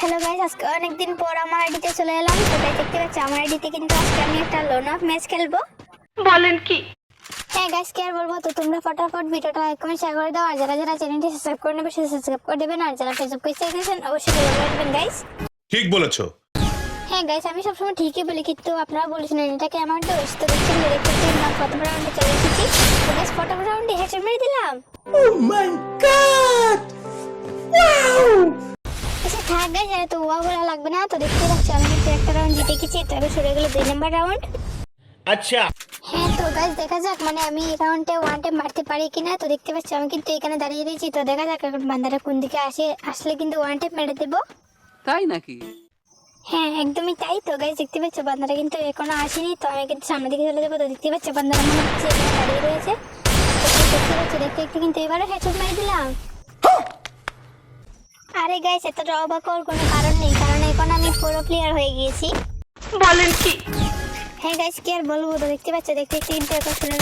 Hello guys আজকে অনেকদিন পর আমার আইডিতে চলে এলাম। তো দেখতে পাচ্ছি আমার আইডিতে কিন্তু আজকে আমি একটা লোন অফ ম্যাচ খেলব। বলেন কি? হ্যাঁ গাইস কি আর বলব তো তোমরা ফটাফট ভিডিওটা লাইক কমেন্ট শেয়ার করে দাও। আর যারা যারা চ্যানেলটি সাবস্ক্রাইব করে নেবে সেটা সাবস্ক্রাইব করে দেবেন। আর যারা ফেসবুক পেজ থেকে দেখেছেন অবশ্যই ফলো করে দেবেন গাইস ঠিক বলেছ। হ্যাঁ গাইস আমি সবসময় ঠিকই বলি কিন্তু আপনারা বলেছিলেন এটাকে আমার দোষ তো দেখছেন দেখতে আমরা প্রথম রাউন্ডে চলে এসেছি। তো গাইস প্রথম রাউন্ডে হেডশট মেরে দিলাম। আচ্ছা থাক গাইস ওয়া বলা লাগবে না তো দেখতে পাচ্ছি আমি কিন্তু একটা রাউন্ড জিতে গেছি তো এবার গেল দুই নাম্বার রাউন্ড আচ্ছা। হ্যাঁ তো গাইস দেখা যাক মানে আমি এই রাউন্ডে ওয়ান টাইম মারতে পারি কিনা তো দেখতে পাচ্ছি আমি কিন্তু এখানে দাঁড়িয়ে রয়েছি তো দেখা যাক এখন বান্দারা কোন দিকে আসে আসলে কিন্তু ওয়ান টাইম মেরে দেবো। তাই নাকি? হ্যাঁ একদমই তাই তো গাইস দেখতে পাচ্ছ বান্দারা কিন্তু এখনও আসেনি তো আমি কিন্তু সামনের দিকে চলে যাব তো দেখতে পাচ্ছ বান্দারা মনে হচ্ছে দাঁড়িয়ে রয়েছে। দেখতে পাচ্ছ দেখতে দেখতে কিন্তু এবারও হেডশট মেরে দিলাম। আরে গাইস এতটা অবাক হওয়ার কোনো কারণ নেই কারণ এখন আমি পুরো প্লেয়ার হয়ে গিয়েছি। বলেন কি? হ্যাঁ গাইস কি আর বলব তো দেখতে পাচ্ছ দেখতে কিন্তু এখন শুনে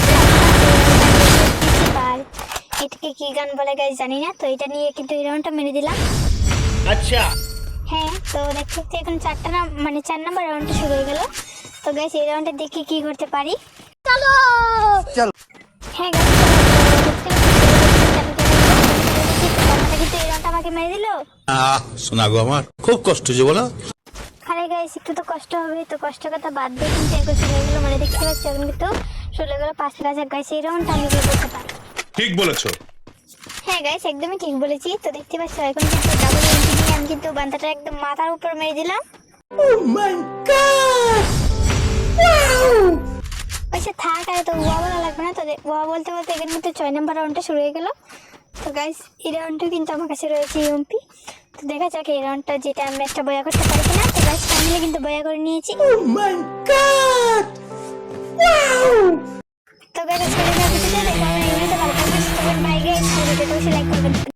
এটাকে কি গান বলে গাইস জানি না তো এটা নিয়ে কিন্তু এই রাউন্ডটা মেরে দিলাম আচ্ছা। হ্যাঁ তো দেখতে দেখতে এখন চারটা না মানে চার নাম্বার রাউন্ডটা শুরু হয়ে গেল। তো গাইস এই রাউন্ডে দেখি কি করতে পারি। চলো। চলো। হ্যাঁ গাইস কিন্তু এই রাউন্ডটা আমাকে মেরে দিল আহ শোনা গো আমার খুব কষ্ট যে বলো। আরে গাইস একটু তো কষ্ট হবে তো কষ্ট কথা বাদ দিয়ে কিন্তু এখন চলে গেলো মানে দেখতে পাচ্ছি এখন কিন্তু চলে গেলো পাঁচ হাজার গাইস এই রাউন্ডটা আমি কি করতে ঠিক বলেছ। হ্যাঁ গাইস একদমই ঠিক বলেছি। তো দেখতে পাচ্ছ এখন কিন্তু ডাবল এন্ট্রি নিয়ে আমি কিন্তু বান্দাটা একদম মাথার উপর মেরে দিলাম। আচ্ছা থাক আর তো ওয়া বলা লাগবে না। তো ওয়া বলতে বলতে এখানে কিন্তু ছয় নাম্বার রাউন্ডটা শুরু হয়ে গেল। তো গাইস এই রাউন্ডটা কিন্তু আমার কাছে রয়েছে ইউএমপি তো দেখা যাক এই রাউন্ডটা যেটা আমরা একটা বয়া করতে পারি কিনা। তো গাইস ফাইনালি কিন্তু বয়া করে নিয়েছি। তো গাইস আজকে ভিডিওটা দেখা হবে ইংরেজিতে ভালো থাকবেন বাই গাইস ভিডিওটা অবশ্যই লাইক করবেন।